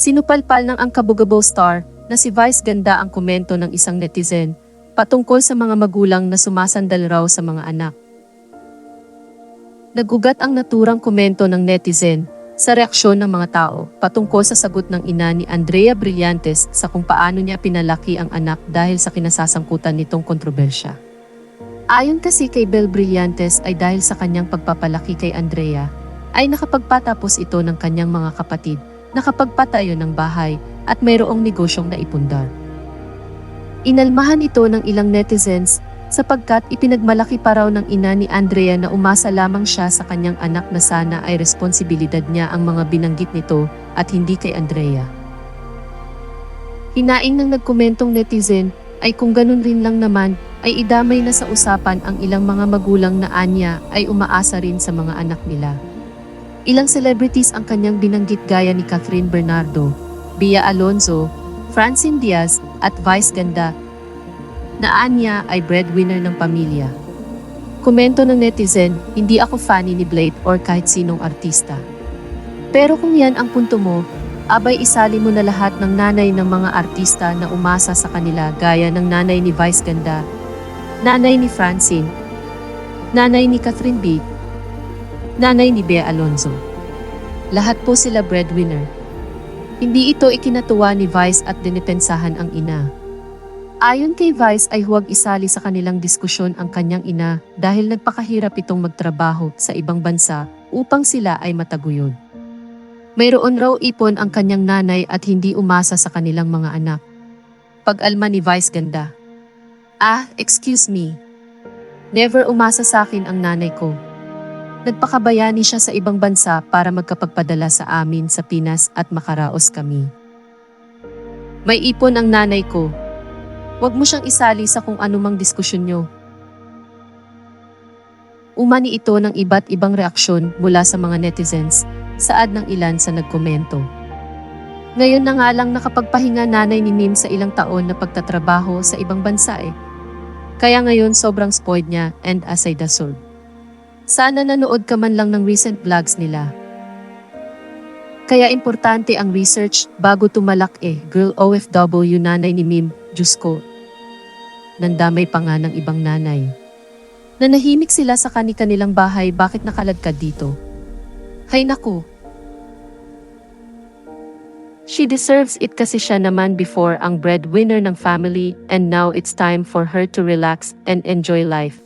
Sinupalpal ng ang kabugabo star na si Vice Ganda ang komento ng isang netizen patungkol sa mga magulang na sumasandal raw sa mga anak. Nagugat ang naturang komento ng netizen sa reaksyon ng mga tao patungkol sa sagot ng ina ni Andrea Brillantes sa kung paano niya pinalaki ang anak dahil sa kinasasangkutan nitong kontrobersya. Ayon kasi kay Bel Brillantes ay dahil sa kanyang pagpapalaki kay Andrea, ay nakapagpatapos ito ng kanyang mga kapatid, nakapagpatayo ng bahay at mayroong negosyong naipundar. Inalmahan ito ng ilang netizens sapagkat ipinagmalaki pa raw ng ina ni Andrea na umasa lamang siya sa kanyang anak na sana ay responsibilidad niya ang mga binanggit nito at hindi kay Andrea. Hinaing ng nagkomentong netizen ay kung ganun rin lang naman ay idamay na sa usapan ang ilang mga magulang na anya ay umaasa rin sa mga anak nila. Ilang celebrities ang kanyang binanggit gaya ni Catherine Bernardo, Bia Alonzo, Francine Diaz at Vice Ganda na anya ay breadwinner ng pamilya. Komento ng netizen, hindi ako fanny ni Blade or kahit sinong artista. Pero kung yan ang punto mo, abay isali mo na lahat ng nanay ng mga artista na umasa sa kanila gaya ng nanay ni Vice Ganda, nanay ni Francine, nanay ni Catherine B, nanay ni Bea Alonzo. Lahat po sila breadwinner. Hindi ito ikinatuwa ni Vice at dinipensahan ang ina. Ayon kay Vice ay huwag isali sa kanilang diskusyon ang kanyang ina dahil nagpakahirap itong magtrabaho sa ibang bansa upang sila ay mataguyod. Mayroon raw ipon ang kanyang nanay at hindi umasa sa kanilang mga anak. Pag-alma ni Vice ganda. Ah, excuse me. Never umasa sa akin ang nanay ko. Nagpakabayani siya sa ibang bansa para magkapagpadala sa amin sa Pinas at makaraos kami. May ipon ang nanay ko. Huwag mo siyang isali sa kung anumang diskusyon nyo. Umani ito ng iba't ibang reaksyon mula sa mga netizens, saad ng ilan sa nagkomento. Ngayon na nga lang nakapagpahinga nanay ni Mim sa ilang taon na pagtatrabaho sa ibang bansa eh. Kaya ngayon sobrang spoiled niya and as I deserve. Sana nanood ka man lang ng recent vlogs nila. Kaya importante ang research bago tumalak eh. Girl OFW nanay ni Mim, Diyos ko. Nandamay pa nga ng ibang nanay. Nanahimik sila sa kani-kanilang bahay bakit nakaladkad dito. Hay naku. She deserves it kasi siya naman before ang breadwinner ng family and now it's time for her to relax and enjoy life.